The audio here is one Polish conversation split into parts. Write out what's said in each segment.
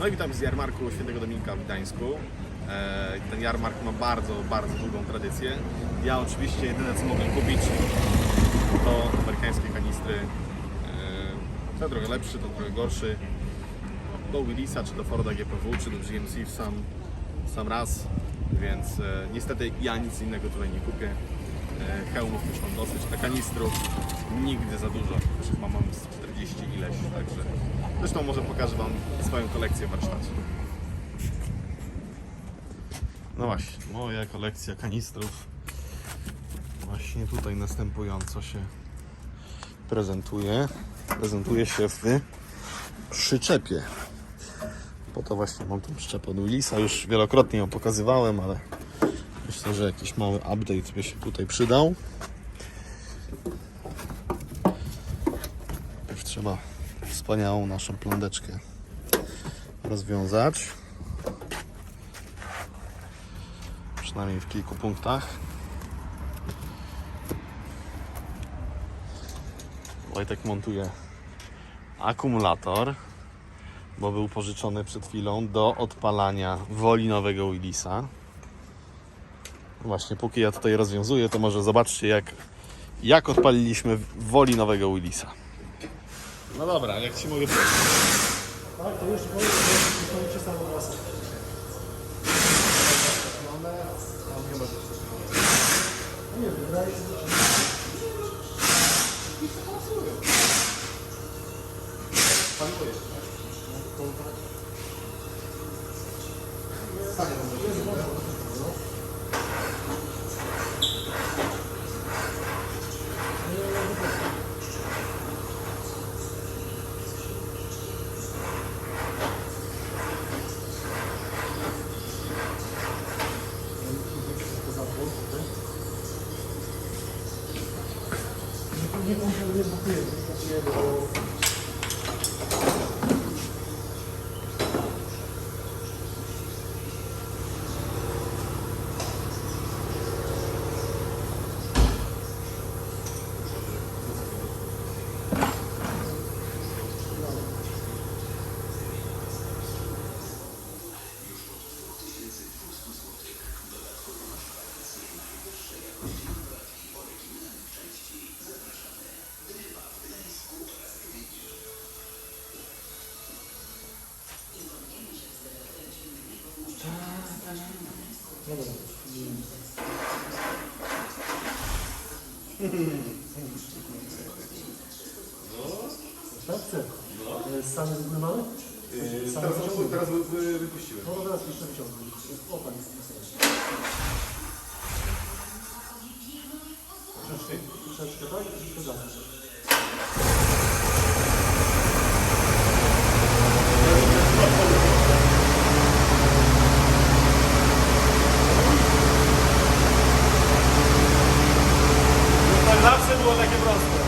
No i witam z jarmarku Świętego Dominika w Gdańsku. E, Ten jarmark ma bardzo, bardzo długą tradycję. Ja oczywiście jedyne co mogłem kupić to amerykańskie kanistry. E, Ten trochę lepszy, ten trochę gorszy. Do Willisa, czy do Forda GPW, czy do GMC w sam, sam raz. Więc e, niestety ja nic innego tutaj nie kupię. Hełmów już mam dosyć, a kanistrów nigdy za dużo. Już chyba mam zresztą może pokażę Wam swoją kolekcję w warsztacie. No właśnie, moja kolekcja kanistrów właśnie tutaj następująco się prezentuje. Prezentuje się w przyczepie. Po to właśnie mam tą przyczepę od Willisa. Już wielokrotnie ją pokazywałem, ale myślę, że jakiś mały update by się tutaj przydał. Już trzeba wspaniałą naszą plądeczkę rozwiązać. Przynajmniej w kilku punktach. Wojtek montuje akumulator, bo był pożyczony przed chwilą do odpalania woli nowego Willisa. Właśnie, póki ja tutaj rozwiązuję, to może zobaczcie, jak, jak odpaliliśmy woli nowego Willisa. No dobra, jak ci mogę? Tak, to że kończy samą masę. Mamy, tam nie ma No nie wiem, wydaje się, że... Paliwo jest. Jest No. Sprawdźcie. No. Same z góry mamy? Same Teraz, wyciągnięte. teraz wy- wy- wypuściłem. No to teraz jeszcze wyciągnę. O, tam jest. Troszeczkę. Troszeczkę tak, troszeczkę dalej. Tak zawsze było takie proste.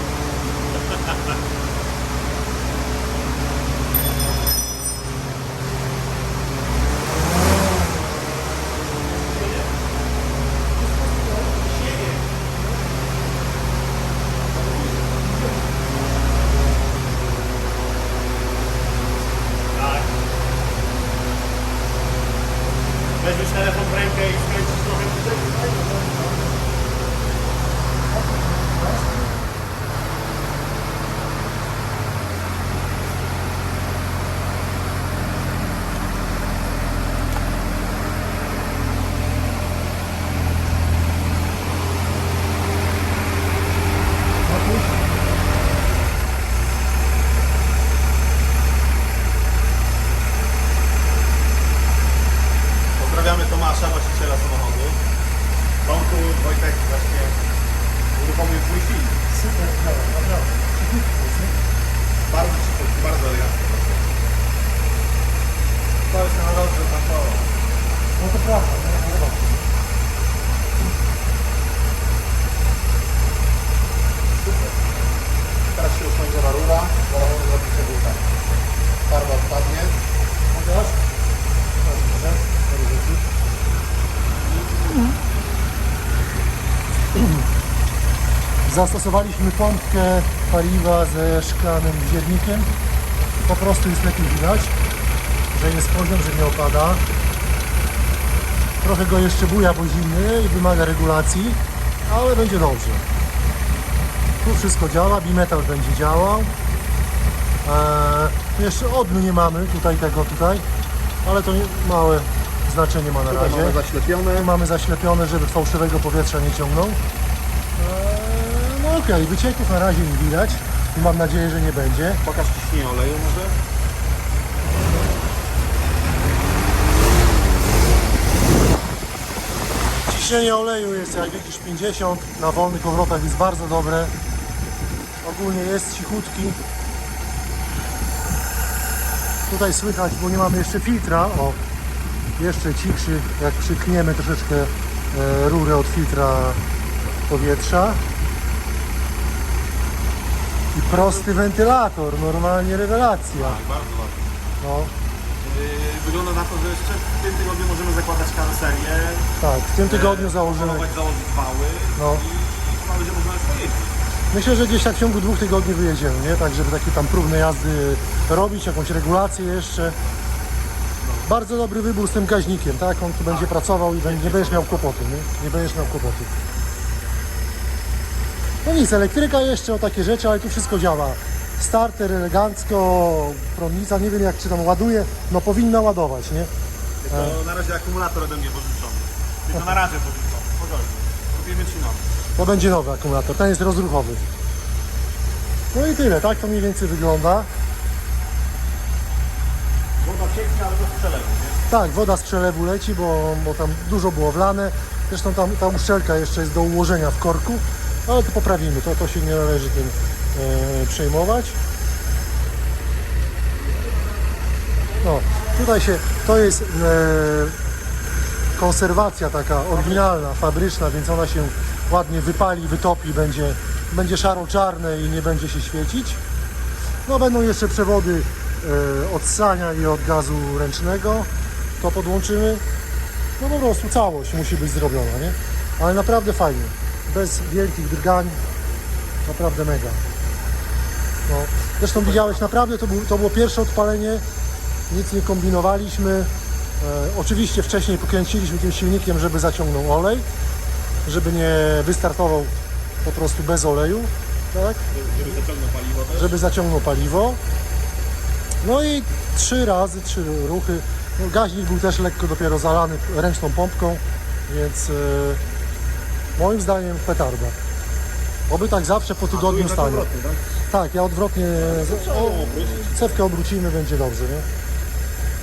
Tak. Weźmiesz telefon w rękę i skręcisz trochę wyżej. Pozdrawiamy Tomasza, właściciela samochodu. Tomku, Wojtek właśnie uruchomił swój film. Super, dobra, naprawdę. Cichutko jest, nie? Bardzo szybko, bardzo elegancko. To jest na drodze na to. No to prawda, no, ale właśnie. Super. Teraz się już nagrzewa rura, zaraz zrobicie buta. Farba odpadnie. Pokaż. Pokaż może. Zastosowaliśmy pompkę paliwa ze szklanym ziernikiem. Po prostu jest lepiej widać. że jest poziom, że nie opada. Trochę go jeszcze buja, bo zimny i wymaga regulacji, ale będzie dobrze. Tu wszystko działa, bimetal będzie działał. Eee, jeszcze odmy nie mamy, tutaj tego tutaj, ale to nie, małe znaczenie ma na Tutaj razie. mamy zaślepione. Tu mamy zaślepione, żeby fałszywego powietrza nie ciągnął. Eee, no okej, wycieków na razie nie widać i mam nadzieję, że nie będzie. Pokaż ciśnienie oleju może. Ciśnienie oleju jest jak widzisz 50, na wolnych obrotach jest bardzo dobre. Ogólnie jest cichutki. Tutaj słychać, bo nie mamy jeszcze filtra, o, jeszcze cichszy, jak przytkniemy troszeczkę e, rurę od filtra powietrza. I prosty wentylator, normalnie rewelacja. Tak. No, Wygląda na to, że jeszcze w tym tygodniu możemy zakładać karoserię, tak, w tym tygodniu założymy. planować założyć wały No. i chyba będzie można już pojeździć. Myślę, że gdzieś tak w ciągu dwóch tygodni wyjedziemy, nie? Tak, żeby takie tam próbne jazdy robić, jakąś regulację jeszcze. Bardzo dobry wybór z tym gaźnikiem, tak? On tu będzie pracował i nie będziesz miał kłopotu, nie? Nie będziesz miał kłopotu. No nic, elektryka jeszcze o takie rzeczy, ale tu wszystko działa. Starter elegancko, prądnica, nie wiem jak czy tam ładuje, no powinna ładować, nie? Tylko na razie akumulator ode mnie pożyczony. Tylko na razie pożyczony, spokojnie. Kupimy ci nowy. To będzie nowy akumulator, ten jest rozruchowy. No i tyle, tak to mniej więcej wygląda. Woda cieknie, ale bez przelewu, nie? Tak, woda z przelewu leci, bo, bo tam dużo było wlane. Zresztą tam ta uszczelka jeszcze jest do ułożenia w korku, ale to poprawimy, to, to się nie należy tym e, przejmować. No, tutaj się, to jest e, konserwacja taka oryginalna, fabryczna, więc ona się ładnie wypali, wytopi, będzie, będzie szaro-czarne i nie będzie się świecić. No będą jeszcze przewody e, od ssania i od gazu ręcznego. To podłączymy. No po prostu całość musi być zrobiona, nie? Ale naprawdę fajnie. Bez wielkich drgań. Naprawdę mega. No. Zresztą widziałeś, naprawdę to, był, to było pierwsze odpalenie. Nic nie kombinowaliśmy. E, oczywiście wcześniej pokręciliśmy tym silnikiem, żeby zaciągnął olej. Żeby nie wystartował po prostu bez oleju. Tak? Żeby zaciągnął paliwo też. żeby zaciągnął paliwo. No i trzy razy, trzy ruchy. No, gaźnik był też lekko dopiero zalany ręczną pompką, więc e, moim zdaniem petarda. Oby tak zawsze po tygodniu stanie. Tak? Ja odwrotnie o, cewkę obrócimy, będzie dobrze, nie?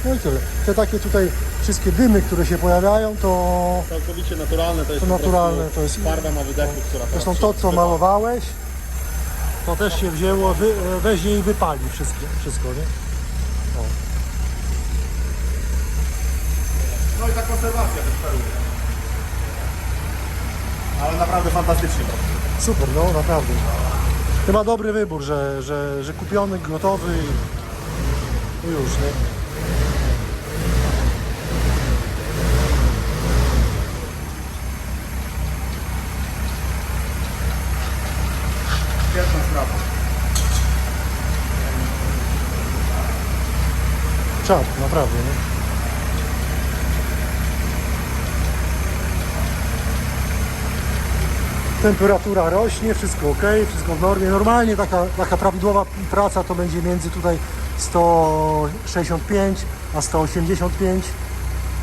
No i tyle. Te takie tutaj wszystkie dymy, które się pojawiają, to Całkowicie naturalne, to jest To po naturalne, to jest- na wydechu, która Zresztą teraz to, co malowałeś, to też się wzięło, wy, weźmie i wypali wszystko, wszystko nie? No i ta konserwacja też peruje. Ale naprawdę fantastycznie. Super, no naprawdę. Chyba dobry wybór, że, że, że kupiony, gotowy i już, nie? Pierwsza sprawa. Czad, naprawdę, nie? Temperatura rośnie, wszystko ok, wszystko w normie. Normalnie taka, taka prawidłowa praca to będzie między tutaj 165 a 185.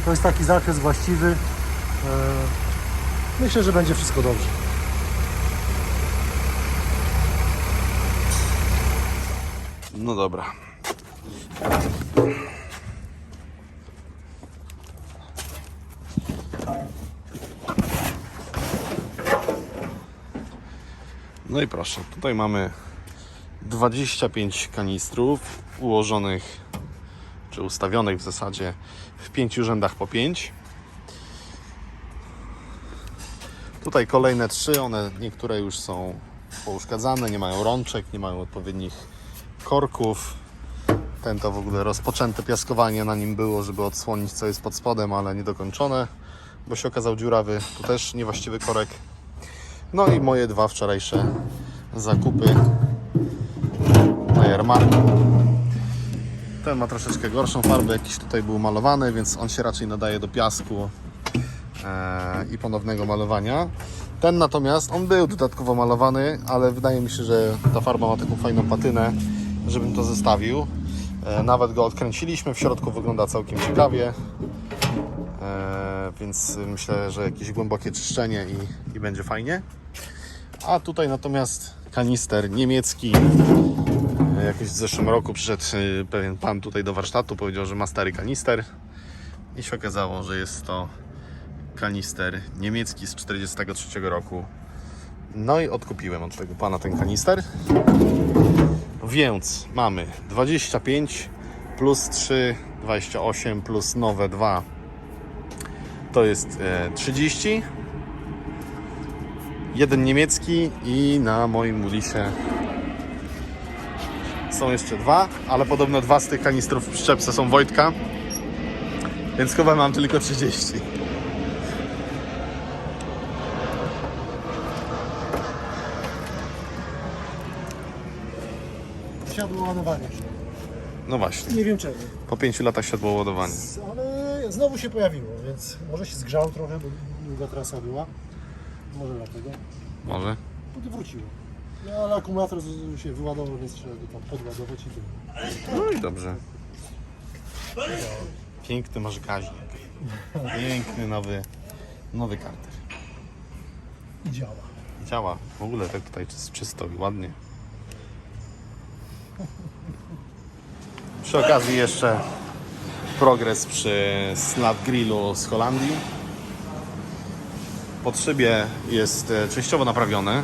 To jest taki zakres właściwy. E, Myślę, że będzie wszystko dobrze. No dobra. No i proszę, tutaj mamy 25 kanistrów ułożonych, czy ustawionych w zasadzie w pięciu rzędach po 5. Tutaj kolejne trzy, one niektóre już są pouszkadzane, nie mają rączek, nie mają odpowiednich korków. Ten to w ogóle rozpoczęte piaskowanie na nim było, żeby odsłonić co jest pod spodem, ale niedokończone, bo się okazał dziurawy. Tu też niewłaściwy korek. No i moje dwa wczorajsze zakupy na jarmarku. Ten ma troszeczkę gorszą farbę, jakiś tutaj był malowany, więc on się raczej nadaje do piasku e, i ponownego malowania. Ten natomiast, on był dodatkowo malowany, ale wydaje mi się, że ta farba ma taką fajną patynę, żebym to zestawił. E, nawet go odkręciliśmy, w środku wygląda całkiem ciekawie. E, więc myślę, że jakieś głębokie czyszczenie i, i będzie fajnie. A tutaj natomiast kanister niemiecki. E, Jakoś w zeszłym roku przyszedł e, pewien pan tutaj do warsztatu, powiedział, że ma stary kanister i się okazało, że jest to kanister niemiecki z 43 roku. No i odkupiłem od tego pana ten kanister. Więc mamy 25 plus 3, 28 plus nowe 2 to jest e, 30. Jeden niemiecki i na moim Mulisie są jeszcze dwa, ale podobno dwa z tych kanistrów w szczepce są Wojtka. Więc chyba mam tylko 30. Siadło ładowanie. No właśnie, Nie wiem czemu. po pięciu latach siadło ładowanie. Ale znowu się pojawiło, więc może się zgrzał trochę, bo długa trasa była. Może dlatego. Może? Potem wróciło. No, ale akumulator z- się wyładował, więc trzeba go tam podładować i tyle. No i dobrze. Piękny masz gaźnik. Piękny nowy, nowy karter. I działa. I Działa. W ogóle tak tutaj jest czysto i ładnie. Przy okazji jeszcze progres przy Slat Grillu z Holandii. Pod szybie jest e, częściowo naprawione.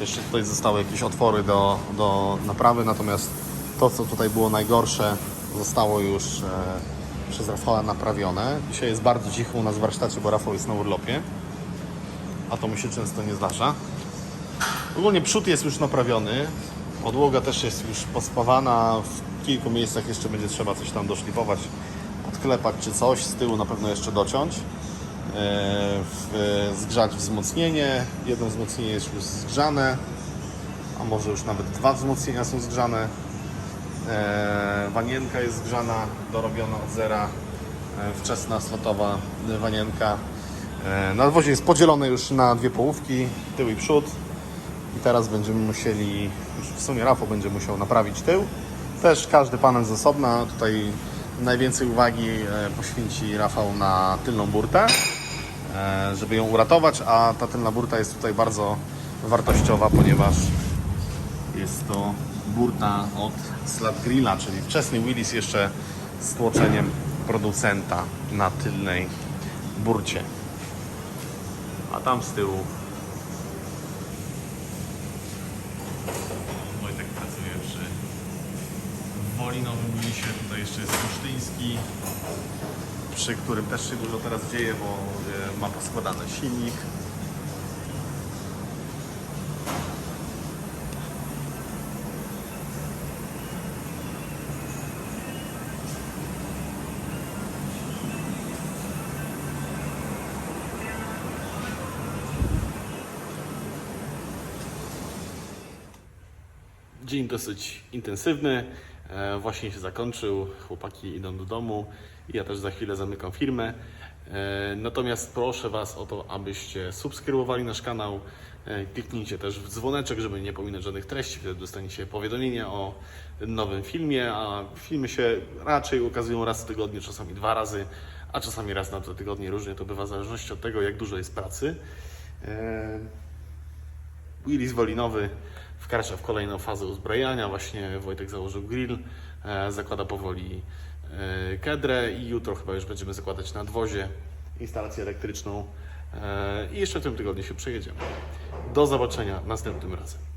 Jeszcze tutaj zostały jakieś otwory do, do naprawy, natomiast to, co tutaj było najgorsze, zostało już e, przez Rafała naprawione. Dzisiaj jest bardzo cicho u nas w warsztacie, bo Rafał jest na urlopie a to mi się często nie zdarza. Ogólnie przód jest już naprawiony, podłoga też jest już pospawana, w kilku miejscach jeszcze będzie trzeba coś tam doszlifować, odklepać czy coś, z tyłu na pewno jeszcze dociąć. E, w, zgrzać wzmocnienie, jedno wzmocnienie jest już zgrzane, a może już nawet dwa wzmocnienia są zgrzane. E, wanienka jest zgrzana, dorobiona od zera, e, wczesna asfaltowa wanienka. Nadwozie jest podzielone już na dwie połówki, tył i przód. I teraz będziemy musieli, w sumie Rafał będzie musiał naprawić tył. Też każdy panel z osobna. Tutaj najwięcej uwagi poświęci Rafał na tylną burtę, żeby ją uratować, a ta tylna burta jest tutaj bardzo wartościowa, ponieważ jest to burta od Slat Grilla, czyli wczesny Willis jeszcze z tłoczeniem producenta na tylnej burcie. A tam z tyłu Wojtek pracuje przy Wolinowym Willisie. Tutaj jeszcze jest Olsztyński, przy którym też się dużo teraz dzieje, bo e, ma poskładany silnik. Dzień dosyć intensywny. E, Właśnie się zakończył. Chłopaki idą do domu. Ja też za chwilę zamykam firmę. E, Natomiast proszę Was o to, abyście subskrybowali nasz kanał. E, Kliknijcie też w dzwoneczek, żeby nie pominąć żadnych treści. Wtedy dostaniecie powiadomienia o nowym filmie. A filmy się raczej ukazują raz w tygodniu, czasami dwa razy, a czasami raz na dwa tygodnie. Różnie to bywa w zależności od tego, jak dużo jest pracy. E, Willis Wolinowy wkracza w kolejną fazę uzbrajania. Właśnie Wojtek założył grill, zakłada powoli kedrę i jutro chyba już będziemy zakładać nadwozie, instalację elektryczną e, i jeszcze w tym tygodniu się przejedziemy. Do zobaczenia następnym razem.